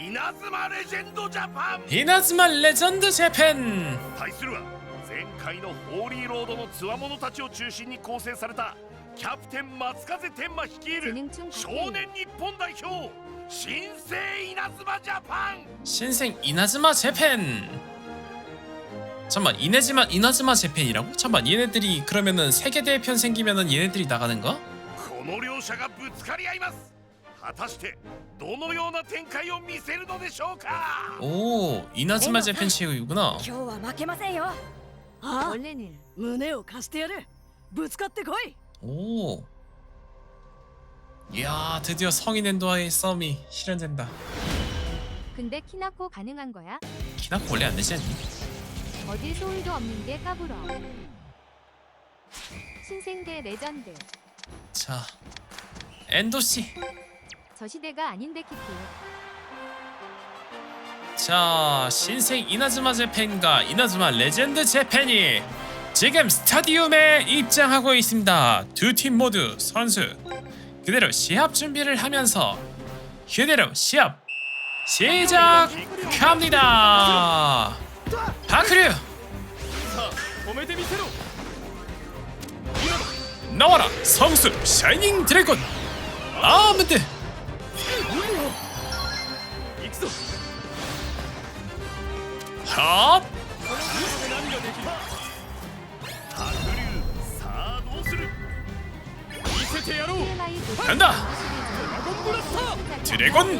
稲妻レジェンドジャパン 이나즈마 레전드 재팬 対するは前回のホーリーロードのつわものたちを中心に構成されたキャプテン松風天馬率いる 재능충 少 칵테일 年日本代表新生稲妻ジャパン 신생 이나즈마 재팬 잠만 이네즈마 이나즈마 재팬이라고? 잠만 얘네들이 그러면은 세계 대편 생기면은 얘네들이 나가는 거? この両者がぶつかり合います果たしてどのような展開を見せるのでしょうか 오 이나즈마 재팬 체육이구나 今日は負けませんよああ 원래는 胸を貸してやるぶつかってこい 오 이야 드디어 성인 엔도와의 싸움이 실현된다 근데 키나코 가능한 거야? 키나코 원래 안 되지 않니? 어딜 소울도 없는 게 까불어. 신생대 레전드. 자 엔도씨 저 시대가 아닌데 키키. 자 신생 이나즈마 재팬과 이나즈마 레전드 재팬이 지금 스타디움에 입장하고 있습니다. 두 팀 모두 선수. 그대로 시합 준비를 하면서 그대로 시합 시작합니다. 하크류. 나와라 성수 샤이닝 드래곤 아무튼 있어. 하. 간다. 드래곤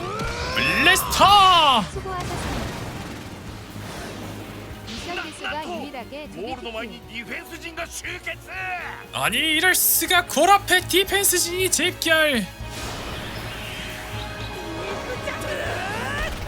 블래스터. 아니 이럴 수가 골 앞에 디펜스진이 제입결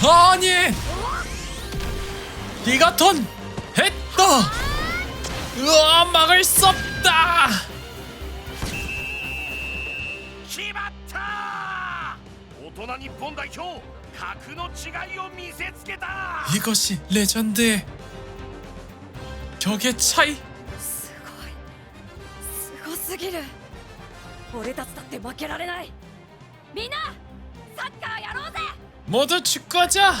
아니 리가톤 했다 우와 막을 수 없다 決まった大人日本代表格の違いを見せつけた 이것이 레전드의 격의 차이 すごいすごすぎる俺たちだって負けられないみんなサッカーやろうぜ 모두 축구하자 試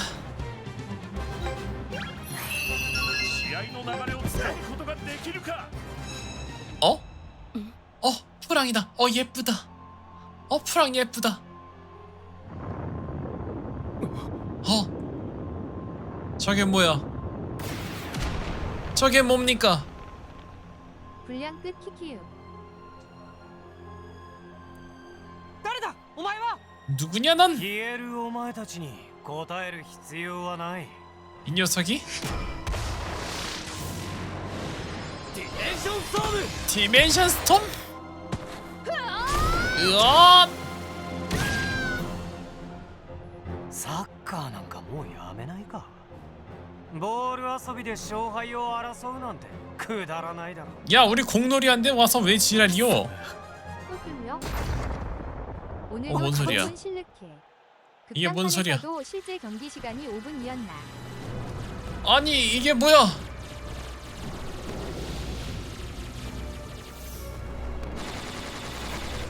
合の流れをつかむことができるか 어? 어 프랑이다 어 예쁘다 어 프랑 예쁘다 어 저게 뭐야 저게 뭡니까 불량 끝 키키유. 誰だお前は 누구냐 넌 이 消えるお前たちに答える必要はない 녀석이 ディメンションストーム 디멘션 스톰 으아 サッカーなんかもうやめないかボール遊びで勝敗を争うなんてくだらないだろ 야 우리 공놀이한데 와서 왜 지랄이요 꿀꿀요. 오늘도 어, 뭔 소리야? 저번 실력해. 이게 뭔 소리야? 극장판에서도 실제 경기 시간이 5분이었나. 아니 이게 뭐야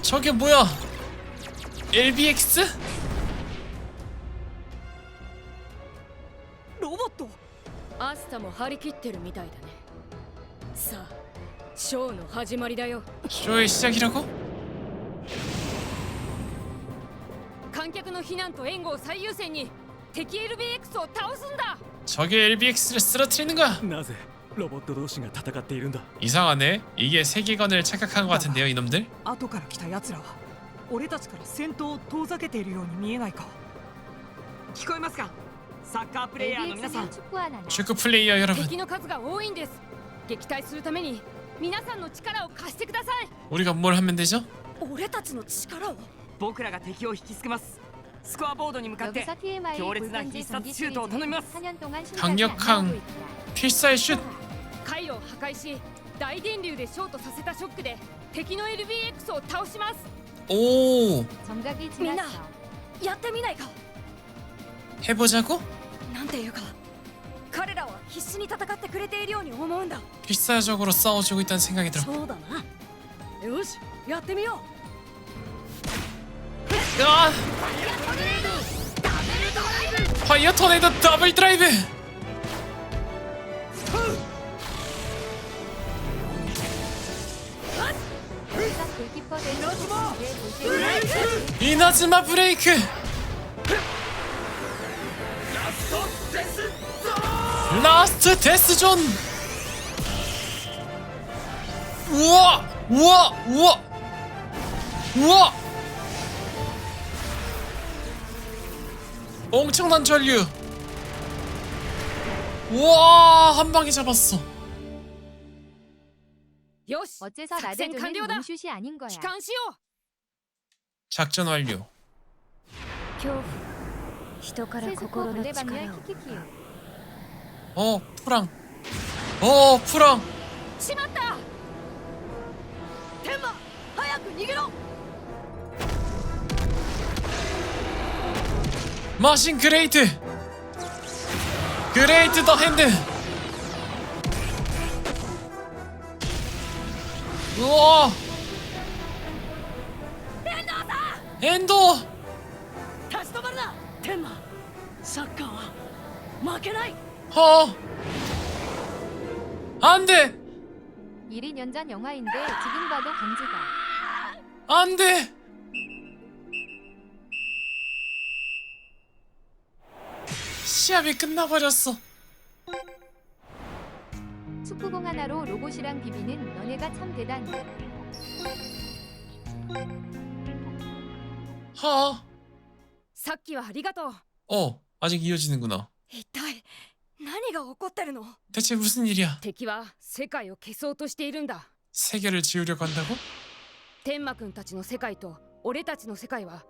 저게 뭐야 LBX? ロボットアスタも張り切ってるみたいだねさあショーの始まりだよ 쇼의 시작이라고? 観客の避難と援護を最優先に 敵 LBX を倒すんだ 저게 LBX를 쓰러뜨리는 거야. なぜロボット同士が戦っているんだ 이상하네. 이게 세계관을 착각한 것 같은데요, 이놈들. 後から来た奴らは俺たちから戦闘を遠ざけているように見えないか聞こえますかサッカープレイヤーの皆さん LBX는 축구하나 나. 축구 플레이어 여러분. 敵の数が多いんです撃退するために皆さんの力を貸してください 우리가 뭘 하면 되죠? 俺たちの力を 僕らが敵を引きつけますスコアボードに向かって 여기서 TMI強烈な 불본지 必殺 전기 シュートを頼みます 4년 동안 심장이 강력한 안 나오고 있다. 필살 슛. 回路を破壊し大電流でショートさせたショックで敵の LBX を倒します 오, 정각이 민아. 지났어. やってみないか 해보자고? なんていうか彼らは必死に戦ってくれているように思うんだ 필사적으로 싸워주고 있다는 생각이 들어. そうだなよしやってみよ 아! 파이어 토네이도 더블 드라이브. 딱 골키퍼 된 이제 이나즈마 브레이크. 라스트 데스존. 우와, 우와, 우 엄청난 전류. 우와 한 방에 잡았어. 어째서 라데드는 몸슛이 아닌 거야. 작전 완료. 어 프랑. 어 프랑. 심었다! 대마 하얗게 이기로! 마신 그레이트. 그레이트 더 핸드. 우와. 엔도 어 안돼. 1인 연장 영화인데 지금 봐도 강제다 안돼. 시합이 끝나버렸어. 축구공 하나로 로봇이랑 비비는 너네가 참 대단해. 하. さっきはありがとう 어, 아직 이어지는구나. 一体何が起こってるの 대체 무슨 일이야? 敵は世界を消そうとしているんだ 세계를 지우려고 한다고? 天馬くんたちの世界と俺たちの世界は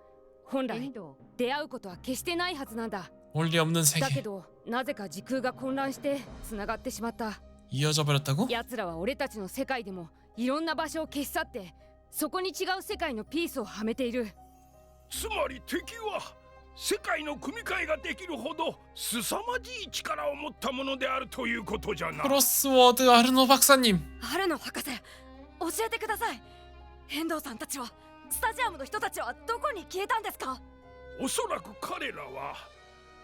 本来 엔도. 出会うことは決してないはずなんだ 원리 없는 だけ 세계. どなぜか時空が混乱して繋がってしまった 이어져 버렸다고? 奴らは俺たちの世界でもいろんな場所を消し去ってそこに違う世界のピースをはめているつまり敵は世界の組み替えができるほど凄まじい力を持ったものであるということじゃな 크로스워드 아르노 박사님. 春野博士教えてください遠藤さんたちはスタジアムの人たちはどこに消えたんですかおそらく彼らは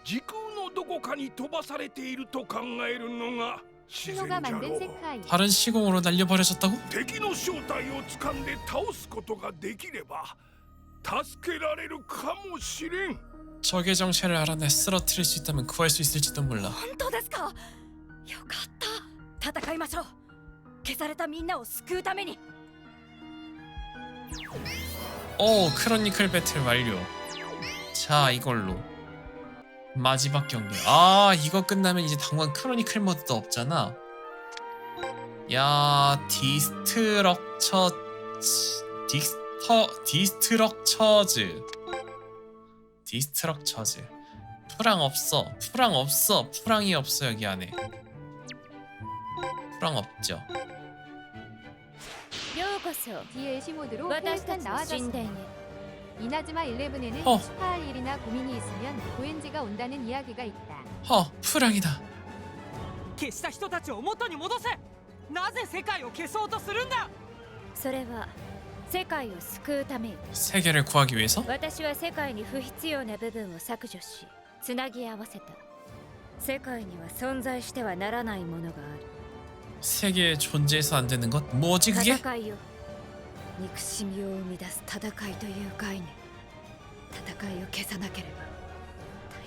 時空のどこかに飛ばされていると考えるのが自然 신호가 じゃろ 만든 う 세카이. 다른 시공으로 날려버려졌다고? 敵の正体を掴んで倒すことができれば助けられるかもしれん 적의 정체를 알아내 쓰러뜨릴 수 있다면 구할 수 있을지도 몰라. 本当ですかよかった戦いましょう消されたみんなを救うために 오, 크로니클 배틀 완료. 자, 이걸로 마지막 경기 아 이거 끝나면 이제 당장 크로니클 모드도 없잖아. 야 디스트럭처 디스터 디스트럭처즈. 디스트럭처즈. 프랑 없어. 프랑 없어. 프랑이 없어 여기 안에. 프랑 없죠. 요코소 디에시 모드로 포스탄 나와줬습니다. 이나즈마 11에는 어. 슈퍼할 일이나 고민이 있으면 고엔지가 온다는 이야기가 있다. 허, 프랑이다. 消した人たちを元に戻せなぜ世界を消そうとするんだそれは世界を救うため 세계를 구하기 위해서? 私は世界に不必要な部分を削除しつなぎ合わせた世界には存在してはならないものがある 세계에 존재해서 안 되는 것? 뭐지 그게? 戦いよ 憎しみを生み出す戦いという概念戦いを消さなければ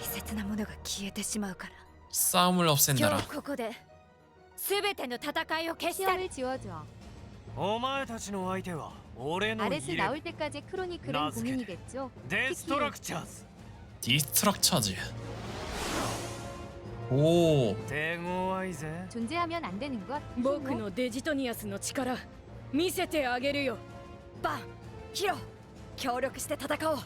大 切なものが消えてしまうから 싸움을 今 없앤다라 日ここで全ての戦いを消してやる 시험을 지워줘. お前たちの相手は俺の 아레스 イレブ 나올 때까지 크로니클은 나스케. 고민이겠죠. デストラクチャーズ 디스트럭처즈 오 手強いぜ 존재하면 안 되는 것. 僕のデジトニアスの力見せてあげるよ バンヒロ協力して戦おう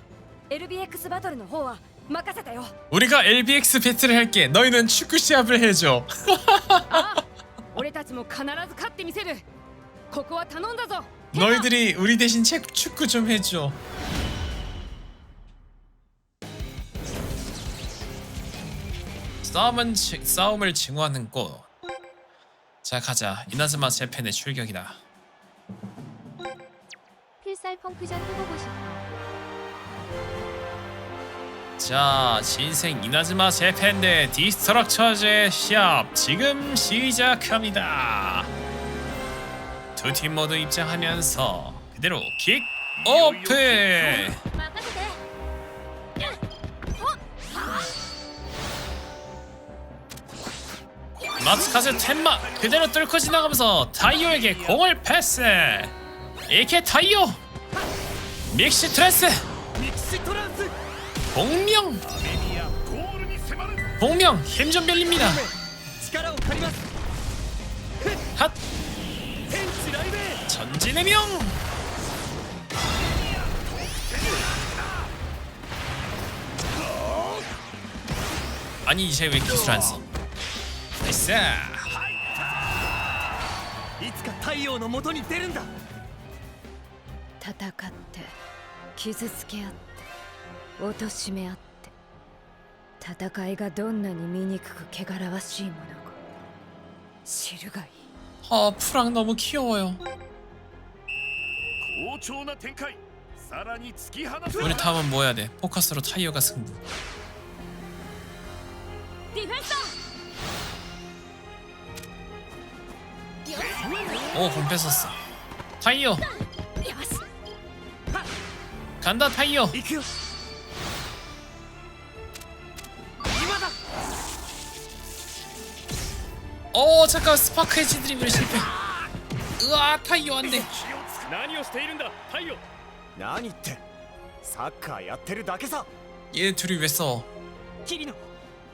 LBX バトルの方は任せたよ 우리가 LBX 배틀을 할게 너희는 축구 시합을 해줘 俺たちも必ず勝ってみせるここは頼んだぞ 너희들이 우리 대신 체- 축구 좀 해줘 싸움은 지- 싸움을 증오하는 꽃자 가자 이나즈마 재팬의 출격이다 햇살 펑크전 해보고 싶어. 자, 신생 이나즈마 세팬데 디스트럭처즈의 시합 지금 시작합니다. 두 팀 모두 입장하면서 그대로 킥 오픈! 마츠카즈 텐마 그대로 뚫고 지나가면서 타이오에게 공을 패스 이케 타이오 믹시 트레스 ミキシトランス 공명 メディアゴールに迫る 공명 힘 좀 빌립니다 力を借ります 핫 天地雷鳴 전진의 명 아니 이제 왜 기술 안 써? 나이스 いつか太陽の元に出るんだ戦って 傷つけ合って貶め合って戦いがどんなに醜く汚らわしいものか知るがいい 아 프랑 너무 귀여워요 好調な展開さらに突き放す 우리 다음은 뭐 해야 돼? 포커스로 타이어가 승부 ディフェンス 오공 뺏었어 타이어 だよし 간다 타이어 行くよ今だ 어 잠깐 스파크 에지 드리블 실패 으아 타이어 안돼 何をしているんだ太陽何言ってサッカーやってるだけさ 얘 둘이 왜 싸워 キリノ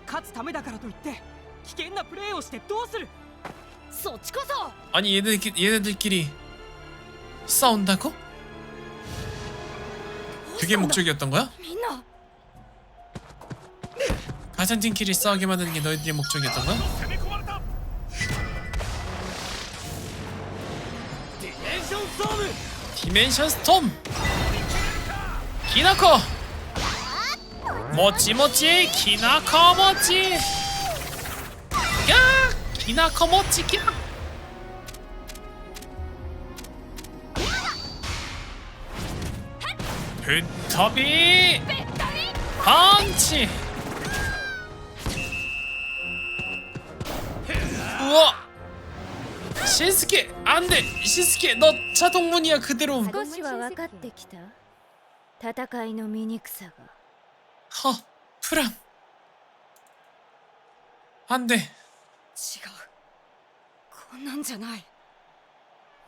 勝つためだからといって危険なプレーをしてどうするそっちこそ 아니 얘네들, 얘네들끼리 싸운다고? 그게 목적이었던 거야? 가산진끼리 싸우게 만드는 게 너희들의 목적이었던 거야? 디멘션 스톰! 기나코! 멋지 멋지 기나코 멋지! 야! 기나코 멋지 기나 吹っ飛び。パンチ。うわ。しずけあんでしずけの茶ともにはくてろ少しは分かってきた。戦いの醜さが。はプラン。アンデ。違う。こんなんじゃない。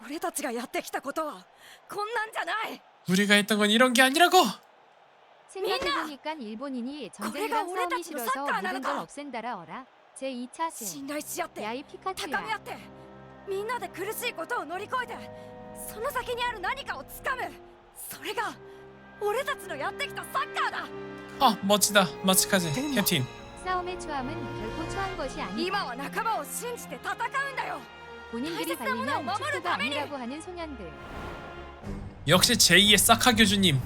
俺たちがやってきたことはこんなんじゃない。 우리가 했던 건 이런 게 아니라고 생각해보니까 일본인이 전쟁이랑 거래가 싸움이 우리 싫어서 다 모든 걸 사과하는 없앤다라 어라. 제 2차 세. 信頼し合ってやいピカチュウや高め合ってみんなで苦しいことを乗り越えてその先にある何かをつかむそれが俺たちのやってきたサッカーだ 아 멋지다 마츠카즈 캡틴 싸움의 추함은 결코 추한 것이 아니다. 今は仲間を信じて戦うんだよ 본인들이 大切なものを 갈리면 守る 축구가 ために 아니라고 하는 소년들. 역시 제2의 사카 교주님.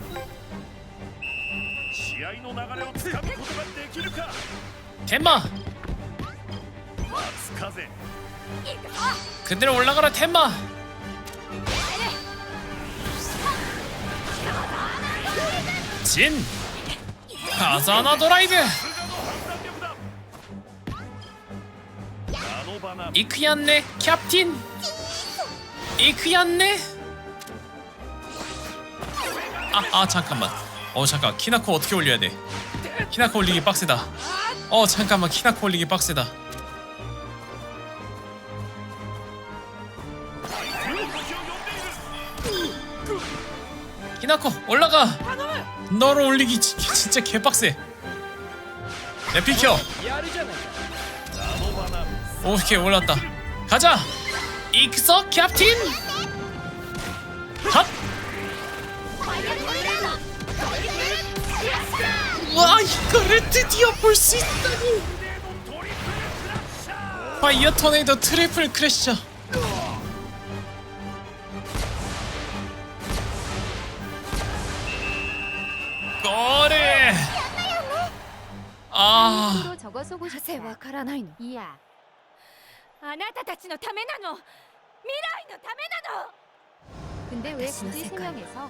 템마. 그대로 올라가라 템마. 진. 가자나 드라이브. 이크얀네 캡틴. 이크얀네. 아, 아, 잠깐만. 어, 잠깐. 키나코 어떻게 올려야 돼? 키나코 올리기 빡세다. 어, 잠깐만. 키나코 올리기 빡세다. 키나코 올라가. 너를 올리기 지, 진짜 개빡세. 에피켜. 오케이 올랐다. 가자. 익서 캡틴. 와 이거를 드디어 볼 수 있다니 파이어 토네이도 트리플 크래셔 거래 아 로 적어 쏘고 なぜわ 싶다. からないの 이야. あなたたちのためなの未来のためなの 근데 왜 다시는 굳이 세 색깔. 명에서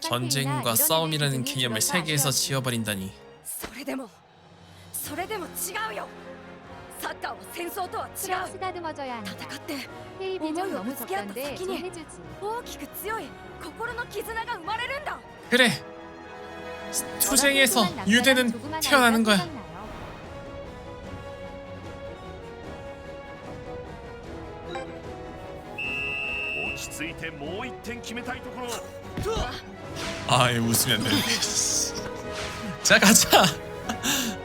전쟁과 판테이나 싸움이라는 이런 개념을 애들 세계에서 기준이 지워버린다니 それでもそれでも違うよサッカーは戦争とは違 그럼 う 쓰다듬어져야 한다. 戦って 헤이 비전 어머니, 너무 어떻게 한다, 적던데 좀 사기니. 해주지. 大きく強い心の絆が生まれるんだ 그래 투쟁에서 유대는 태어나는 거야 落ち 着いてもう一点決めたいところ 아이 웃으면 돼. 자 가자.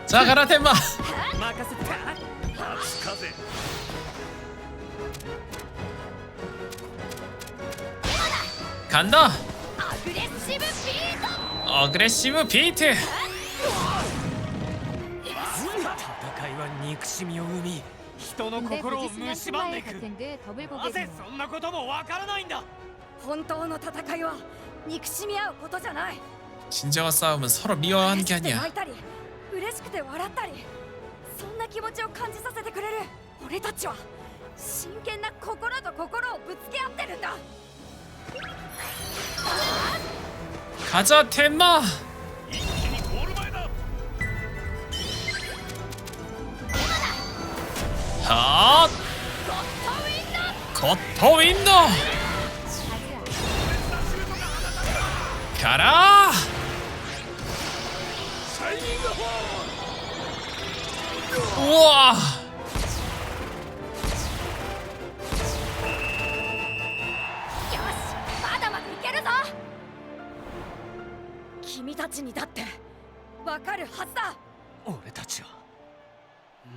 자 가라 대마. 任せて初風 간다. アグレッシブビート 어그레시브 비트. 戦いは憎しみを生み 人の 근데 心を 굳이 쓰면 蝕んでい 승마의 く 같은데 더블 な 고개 ぜそんなこともわからないんだ本当の戦いは憎しみ合うことじゃない 진정한 싸움은 서로 미워하는 게 嬉しくて 아니야. 泣いたり嬉しくて笑ったりそんな気持ちを感じさせてくれる俺たちは真剣な心と心をぶつけ合ってるんだ 가자 대마. さコットウィンドから。うわ。君たちにだってわかるはずだ。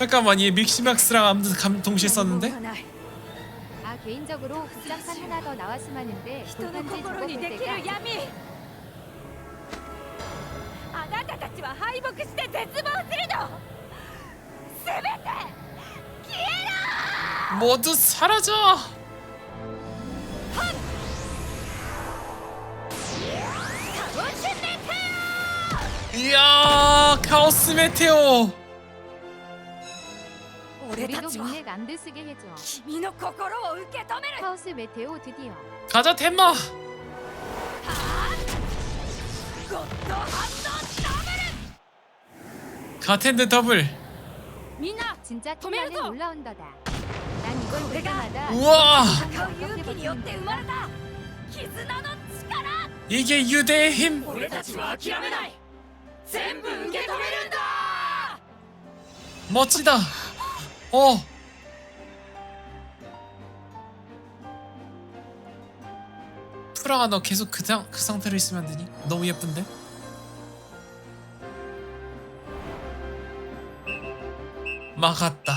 잠깐만 얘 믹시맥스랑 아무튼 감 동시에 썼는데? 何もない 아 개인적으로 극장판 하나 더 나왔으면 하는데 人の 볼건지 心 저거 に 볼 できる 때가 闇あなたたちは敗北して絶望するの全て消えろ 모두 사라져! 이야 카오스 메테오 俺た 우리도 ちは 빅맥 안 들쓰게 해줘 君の心を受け止める 카오스 메테오 드디어 가자 템마 ゴッドハンドダブル 가텐드 더블 みんな 진짜 도매를 팀나는 둬! 올라온다다 난 이걸 볼 때마다 우와 戦う勇気によって生まれた絆の力 이게 유대의 힘 俺たちは諦めない全部受け止めるんだ 멋지다 어. 프라가 너 계속 그, 상, 그 상태로 있으면 안 되니? 너무 예쁜데? 막았다.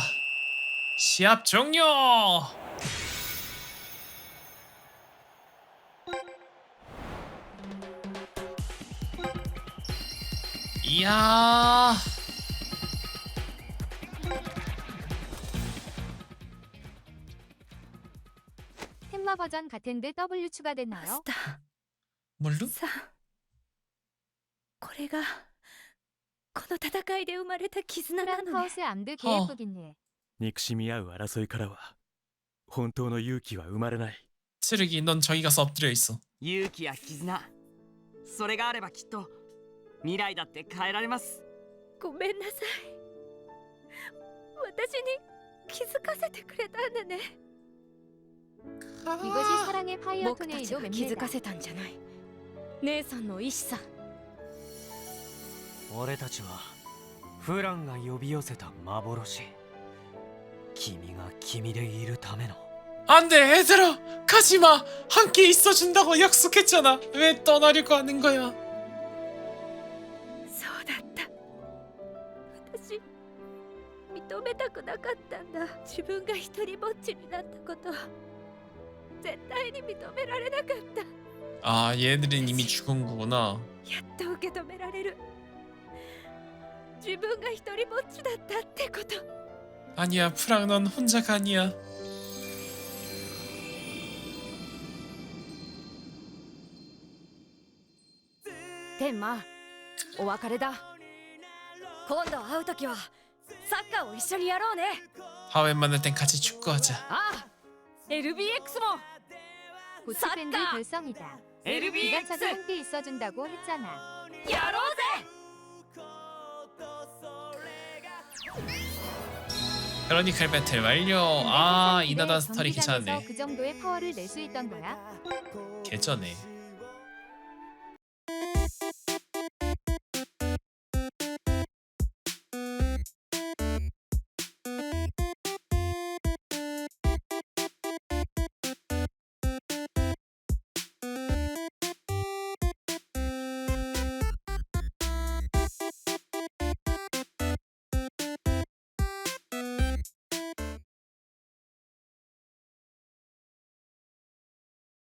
시합 종료! 이야. 버전 같은데 W 추가됐나요? タ 뭘로? さこれがこの戦いで生まれた絆な 프랑 のね 카오스 암드 어. 개예쁘긴네 憎しみ合う争いからは本当の勇気は生まれない 쓰레기, 넌 저기 가서 엎드려 있어. 勇気や絆それがあればきっと未来だって変えられますごめんなさい私に気づかせてくれたんだね 僕たち 토네이도 が気づ 맵니다 かせたんじゃない姉さんの意志さ俺たちはフランが呼び寄せた幻君が君でいるための 안 돼, 얘들아! 가지 마! 함께 있어준다고 약속했잖아. 왜 떠나려고 하는 거야? そうだった私認めたくなかったんだ自分が一人ぼっちになったこと 絶対に認められなかった 아, 얘들은 이미 죽은 거구나. やっと受け止められる自分が一人ぼっちだったってこと 아니야, 프랑 넌 혼자가 아니야. 天馬お別れだ今度会う時はサッカーを一緒にやろうね 다음에 만날 땐 같이 축구하자. ああ LBX も 고추밴드 샀다! 결성이다. 네가 찾아 함께 있어준다고 했잖아. 야로제 크로니클 배틀 완료. 아 이나단 스타일이 괜찮네. 그 정도의 파워를 낼 수 있던 거야? 개쩌네.